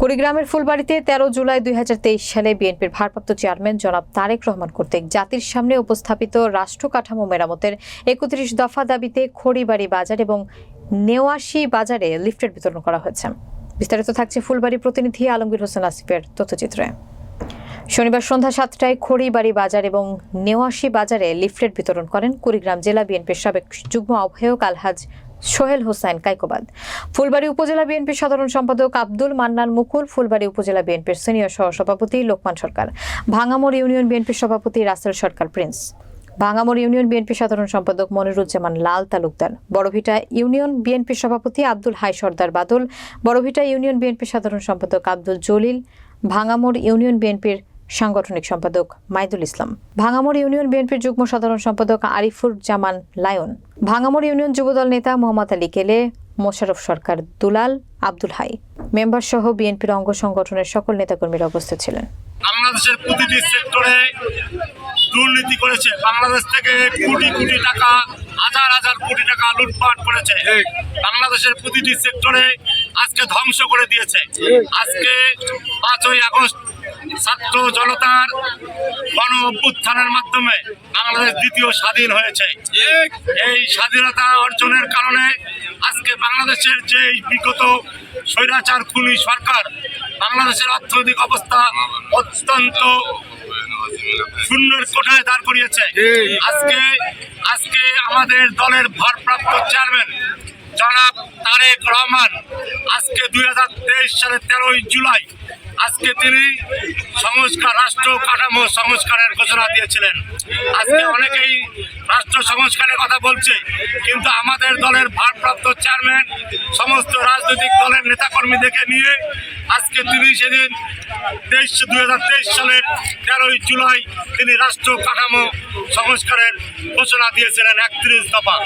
কুড়িগ্রামের ফুলবাড়িতে তেরো জুলাই দুই হাজার তেইশ সালে বিএনপির ভারপ্রাপ্ত চেয়ারম্যান জনাব তারেক রহমান কর্তৃক জাতির সামনে উপস্থাপিত রাষ্ট্র কাঠামো মেরামতের একত্রিশ দফা দাবিতে খড়িবাড়ি বাজার এবং নেওয়াশি বাজারে লিফটের বিতরণ করা হয়েছে। বিস্তারিত থাকছে ফুলবাড়ি প্রতিনিধি আলমগীর হোসেন আসিফের তথ্যচিত্রে। শনিবার সন্ধ্যা সাতটায় খড়িবাড়ি বাজার এবং নেওয়াশি বাজারে লিফলেট বিতরণ করেন কুড়িগ্রাম জেলা বিএনপির সাবেক যুগ্ম আহ্বায়ক আলহাজ সোহেল হোসেন কাইকোবাদ। ফুলবাড়ি উপজেলা বিএনপির সাধারণ সম্পাদক আব্দুল মান্নান মুকুল, ফুলবাড়ি উপজেলা বিএনপির সিনিয়র সহসভাপতি লোকমান সরকার ভাঙামোড় ইউনিয়ন বিএনপির সভাপতি রাসেল সরকার প্রিন্স। ভাঙামোড় ইউনিয়ন বিএনপি সাধারণ সম্পাদক মনিরুজ্জামান লাল তালুকদার, বড়ভিটা ইউনিয়ন বিএনপির সভাপতি আব্দুল হাই সর্দার বাদল, বড়ভিটা ইউনিয়ন বিএনপির সাধারণ সম্পাদক আব্দুল জলিল ভাঙামোড় ইউনিয়ন বিএনপির সাংগঠনিক সম্পাদক মাইদুল ইসলাম। ভাঙামোড় ইউনিয়ন বিএনপির যুগ্ম সাধারণ সম্পাদক আরিফুর জামান লায়ন। ভাঙামোড় ইউনিয়ন যুবদল নেতা মোহাম্মদ আলী কেলে, মোশারফ সরকার দুলাল, আব্দুল হাই। মেম্বার সহ বিএনপির অঙ্গ সংগঠনের সকল নেতাকর্মীরা উপস্থিত ছিলেন। বাংলাদেশের প্রতিটি সেক্টরে দুর্নীতি করেছে। বাংলাদেশ থেকে কোটি কোটি টাকা, হাজার হাজার কোটি টাকা লুটপাট করেছে। বাংলাদেশের প্রতিটি সেক্টরে আজকে ধ্বংস করে দিয়েছে। আজকে পাঁচই আগস্ট ছাত্র জনতার গণ অভ্যুত্থানের মাধ্যমে বাংলাদেশ দ্বিতীয় স্বাধীন হয়েছে। এই স্বাধীনতা অর্জনের কারণে আজকে বাংলাদেশের যে বিগত স্বৈরাচার খুনি সরকার, বাংলাদেশের অর্থনৈতিক অবস্থা অত্যন্ত শূন্যের কোঠায় দাঁড় করিয়েছে। আজকে আজকে আমাদের দলের ভারপ্রাপ্ত চেয়ারম্যান জনাব তারেক রহমান আজকে দুই হাজার তেইশ সালের তেরোই জুলাই আজকে তিনি সংস্কার, রাষ্ট্র কাঠামো সংস্কারের ঘোষণা দিয়েছিলেন। আজকে অনেকেই রাষ্ট্র সংস্কারের কথা বলছে, কিন্তু আমাদের দলের ভারপ্রাপ্ত চেয়ারম্যান, সমস্ত রাজনৈতিক দলের নেতাকর্মীদেরকে নিয়ে আজকে তিনি সেদিন তেইশ দু সালের তেরোই জুলাই তিনি রাষ্ট্র কাঠামো সংস্কারের ঘোষণা দিয়েছিলেন একত্রিশ দফা।